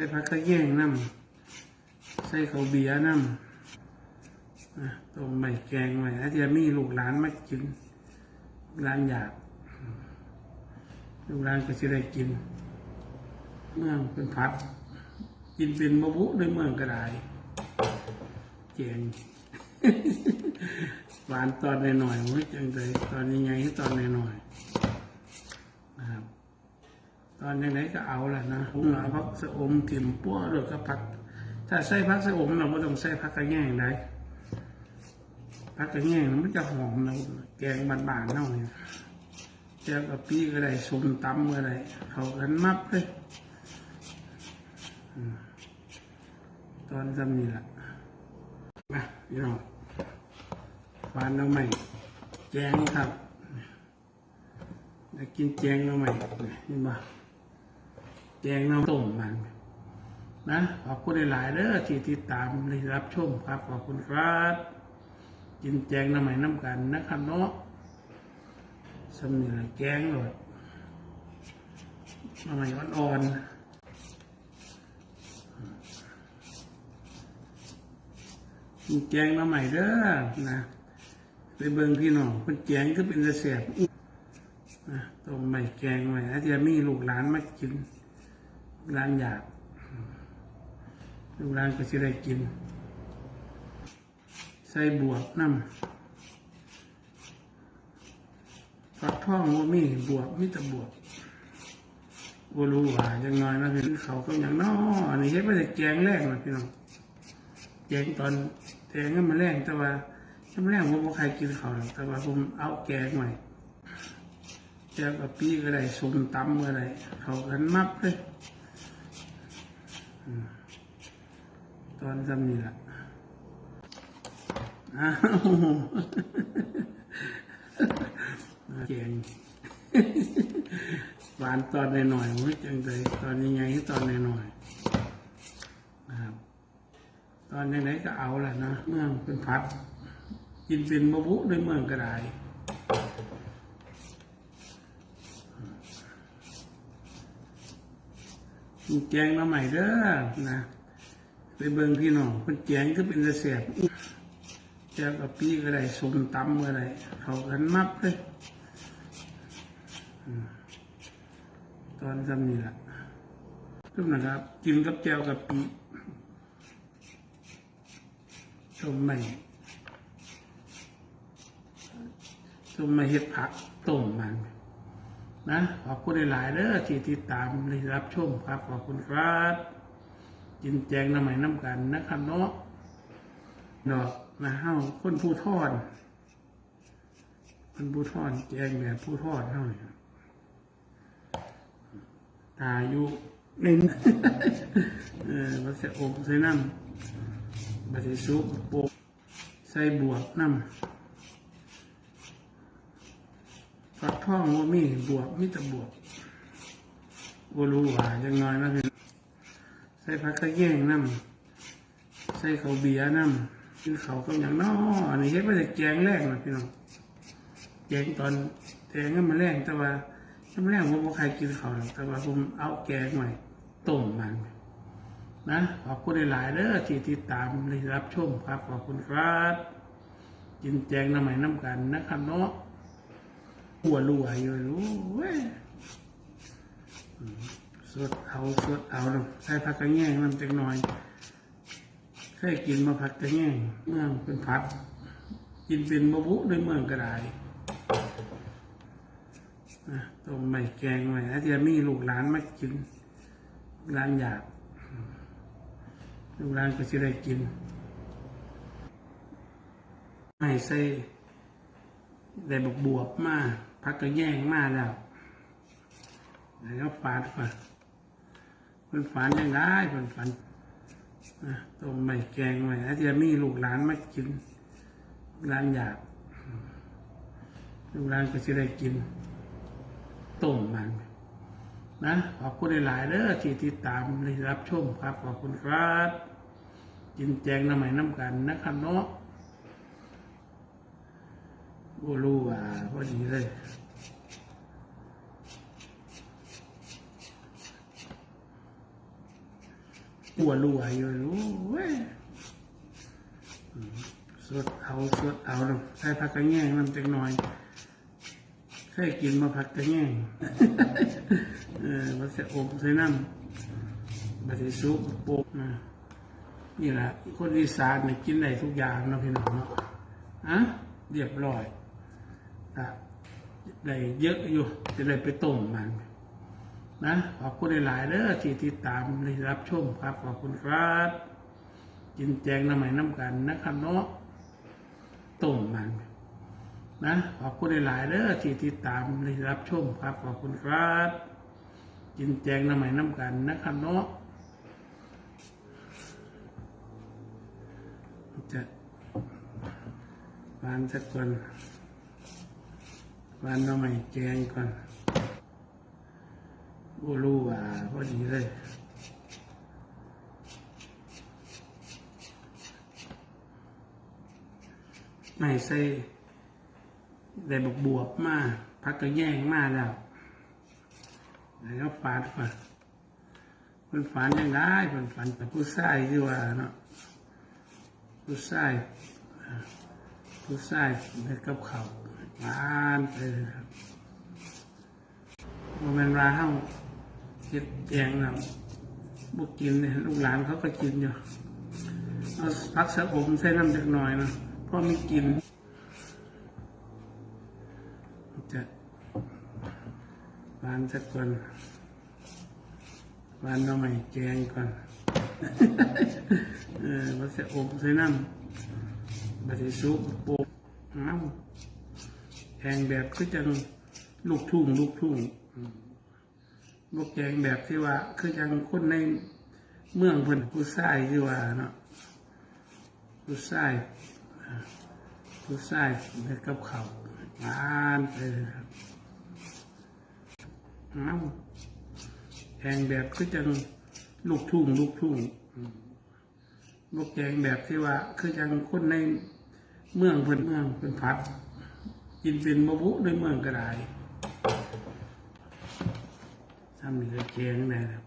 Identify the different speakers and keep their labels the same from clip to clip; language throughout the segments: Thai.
Speaker 1: ส่ผักกระแยงน้ำใส่ข้าวเบียร์น้ำต้มใบแกงไว้อาจจะมีลูกหลานมากินร้านอยากลูกหลานก็จะได้กิน เมืองเป็นผัดกินเป็นมะบุในเมืองก็ได้แกงหวานตอนหน่อยๆโอ้ยจังเลยตอนนี้ไงตอนหน่อยๆนะครับ ตอนไหนๆก็เอาแหละนะผมเอาพักสะอมกลิ่นปั้วหรือก็ผัก ถ้าใส่พักสะอมเราไม่ต้องใส่พักกระแง่งได้พักกระแง่งมันจะหอมนะแกงบานๆเน่าเนี่ยแก้วกับปีก็ได้สมตำก็ได้เขากันมับเลยตอนจำนี่แหละมาพี่น้องฟานเอาใหม่แจงครับอยากกินแจงเอาใหม่นี่บ่ แจงน้ำต้มมันนะขอบคุณหลายๆเด้อที่ติดตามที่รับชมครับ ขอบคุณครับกินแจงน้ำใหม่น้ำกันนะครับเนาะสำเนียงแกงหลดน้ำใหม่อ่อนๆกินแจงน้ำใหม่เด้อนะไปเบิ่งพี่น้องเป็นแจงก็เป็นระเสียบนะต้มใหม่แกงใหม่อาจจะมีลูกหลานมากิน ร้านอยากลูกหลานก็จะได้กิน ใส่บวกน้ำฟักทองว่ามีบวกมีแต่บวกว่ารู้ว่ายังน้อยนะพี่เขาก็อย่างน้ออันนี้เฮ็ดมาจากแกงแรกนะพี่น้องแกงตอนแกงก็มาแรงแต่ว่าน้ำแรงผมบ่ใครกินเขาแต่ว่าผมเอาแกงใหม่แกงกับปีก็ได้สมตำก็ได้เขากันมับเลย ตอนจำนี่แหละอ้าวเก่งหวานตอนหน่อยๆโอ้จังเลยตอนนี้ไงตอนหน่อยๆนะครับ ตอนไหนๆก็เอาแหละนะเมืองเป็นผัด กินเป็นมะบุในเมืองก็ได้ แกงมาใหม่เด้อนะไปเบิ่งพี่น้องเป็นแกงก็เป็นระเสียบแก้วกับปีก็ได้สมตำก็ได้เขากันมับเลยตอนจำนี่แหละทุกนะครับ กินกับแก้วกับปีชมใหม่ชมใหม่เห็ดผักต้มมัน นะขอบคุณหลายๆเด้อที่ติดตามที่รับชมครับ ขอบคุณครับกินแจงน้ำใหม่น้ำกันนะครับเนาะดอกนะเฮ้าคนผู้ทอดคนผู้ทอดแจงแบบผู้ทอดเท่านี้ตาอยู่ในเออมาใส่อบใส่น้ำมาใส่ซุปโปใส่บวกน้ำ ฟักทองว่ามีบวกมีแต่บวกว่ารู้ว่ายังน้อยนะพี่ใส่ผักกระแยงน้ำใส่เขาเบียร์น้ำคือเขาก็อย่างน้ออันนี้เฮ็ดมาจากแกงแรกนะพี่น้องแกงตอนแกงก็มาแรงแต่ว่าน้ำแรงผมบ่ใครกินเขาหรอกแต่ว่าผมเอาแกงใหม่ต้มมันนะขอบคุณหลายๆเด้อที่ติดตามที่รับชมครับขอบคุณครับกินแจงน้ำใหม่น้ำกันนะครับเนาะ หัวรัวอยู่รู้เว้ยอืมสดเอาสดเอาเนาะใส่ผักกระแยงมันจังหน่อยเคยกินมาผักกระแยงเมืองเป็นผัด กินเป็นมะบุในเมืองก็ได้นะต้มใบแกงไว้อาจจะมีลูกหลานมากินร้านอยากลูกหลานก็จะได้กินไม่ใส่ได้บวบบวบมา พักก็แย่งมาแล้วแล้วฟาดก่อนเป็นฝันยังได้เป็นฝันต้มใบแกงไว้อาจจะมีลูกหลานมากินร้านอยากลูกหลานก็จะได้กินต้มมันนะขอบคุณหลายๆเด้อที่ติดตามรับชมครับ ขอบคุณครับ กินแจงน้ำใหม่น้ำกันนะครับเนาะ บ่รู้ว่าพอดีเลยปัวรัวอยู่โอ้ยอืมสดเอาสดเอาเนาะใส่ผักกระแยงมันจักหน่อยเคยกินมาผักกระแยงเออมันจะอบใส่น้ำบัดนี้ซุปปกนะนี่แหละคนอีสานเนี่ยกินได้ทุกอย่างนะพี่น้องเนาะอะเรียบร้อย ได้เยอะอยู่จะได้ไปต้มมัน นะ ขอบคุณหลายๆเด้อที่ติดตามและรับชมครับ ขอบคุณครับ กินแจงน้ำใหม่น้ำกันนะครับเนาะต้มมัน นะ ขอบคุณหลายๆเด้อที่ติดตามและรับชมครับ ขอบคุณครับ กินแจงน้ำใหม่น้ำกันนะครับเนาะจะวานสักก่อน วานน้ำใหม่แจงก่อนบ่รู้ว่าพอดีเลยไม่ใส่ได้บวบวบมาพักก็แย่งมาแล้วแล้วก็ฟาดก่อนมันฝันยังได้มันฝันแต่ผู้ชายที่ว่าเนาะผู้ชายผู้ชายได้กับเขาวหวานไปเลยครับมันเป็นราเฮาเห็ดแกงนะบุกกินเนี่ยลูกหลานเขาก็กินอยู่เอาพักเสะอมใส่น้ำจักหน่อยนะเพราะไม่กินจะวานสักก่อนวานเราใหม่แกงก่อนเออพักสะอมใส่น้ำบัดนี้ซุปโปกน้ำ แกงแบบคือจังลูกทุ่งลูกทุ่งบกแกงแบบที่ว่า คือจังคนในเมืองเพิ่นผู้ชายที่ว่าเนาะผู้ชายอ่ผู้ชายได้กับเขาวหวานไปเลยครับน้ำแกงแบบคือจังลูกทุ่งลูกทุ่งอืมบกแกงแบบที่ว่า คือจังคนในเมืองเพิ่นเมืองเพิ่นพัด กินเป็นบะบุในเมืองก็ได้ทำหนึ่งเกียงได้แล้ว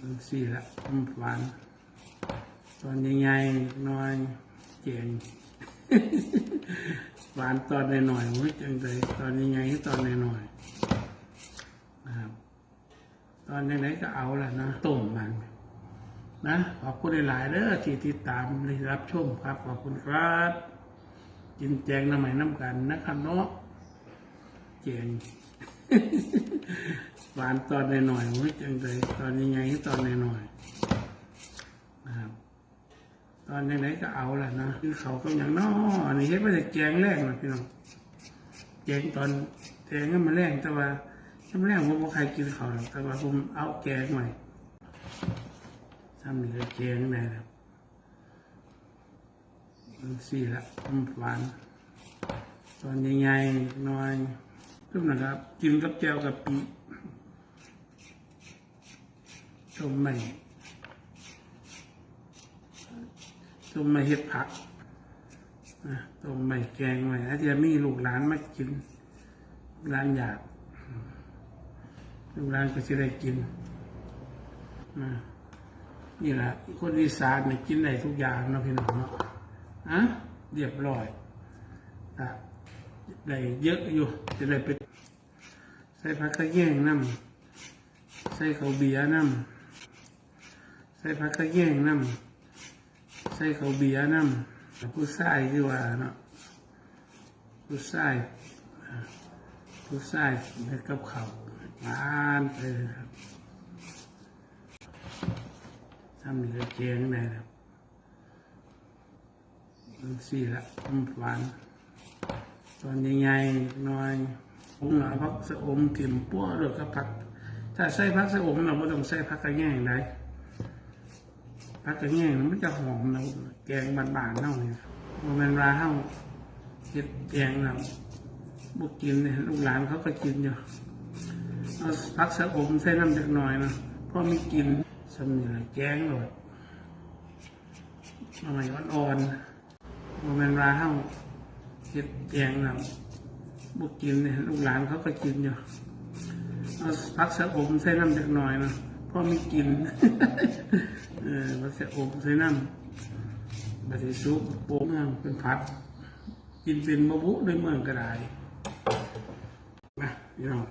Speaker 1: มันสี่ละมันหวานตอนใหญ่ๆน้อยเกียงหวานตอนหน่อยๆไม่จังเลยตอนใหญ่ๆตอนหน่อยๆนะครับตอนไหนๆก็เอาละนะต้มมันนะขอบคุณหลายๆเด้อที่ติดตามรับชมครับ ขอบคุณครับ กินแจงน้ำใหม่น้ำกันนะครับเนาะเจียงหวานตอนหน่อยๆไม่จังเลยตอนยังไงตอนหน่อยๆนะครับตอนไหนๆก็เอาแหละนะคือเขาก็อย่างน้ออันนี้เฮ็ดไม่ได้แกงแรกนะพี่น้องแกงตอนแกงก็มาแรงแต่ว่าถ้ามาแรงผมบ่ใครกินเขาหรอกแต่ว่าผมเอาแกงใหม่ทำหนึ่งแกงได้แล้วมัน สี่ละมันหวาน ตอนใหญ่ๆน้อยทุกนะครับ กินกับแจ่วกับปีต้มไม่ต้มไม่เห็ดผักต้มไม่แกงไม่อาจจะมีลูกหลานมากินลูกหลานอยากลูกหลานก็จะได้กินนี่แหละคนอีสานเนี่ยกินได้ทุกอย่างนะพี่น้องเนาะ อะเรียบร้อยอะได้เยอะอยู่จะได้ไปใส่ผักกระแยงน้ำใส่ข้าวเบียร์น้ำใส่ผักกระแยงน้ำใส่ข้าวเบียร์น้ำผู้ชายที่ว่าเนาะผู้ชายอ่ผู้ชายได้กับเขาวหวานไปเลยครับทำเหนึ่งเกียงได้แล้วมัน สี่ละมันหวานตอนใหญ่ๆน้อยผมเอาพักสะอมถิ่มปั้วหรือก็ผัก ถ้าใส่พักสะอมเราไม่ต้องใส่พักกระแยงได้พักกระแยงมันจะหอมนะแกงบานๆเน่าเนี่ยมันเป็นราเฮาเห็ดแกงเราบุกกินเนี่ยลูกหลานเขาก็กินอยู่เอาพักสะอมใส่น้ำจักหน่อยนะเพราะไม่กินสำเนียงแกงหลดมาใหม่อ่อนๆ โมเมนต์ว่าเฮาเห็ดแกงเราบุกกินเนี่ยลูกหลานเขาก็กินอยู่เอาพักเสะอมใส่น้ำเล็กน้อยนะพ่อไม่กิน เออพักเสะอมใส่น้ำบะหมี่ซุปโป้งเป็นผัด กินเป็นมะบุด้ยเมืองก็ได้มาพี่น้อง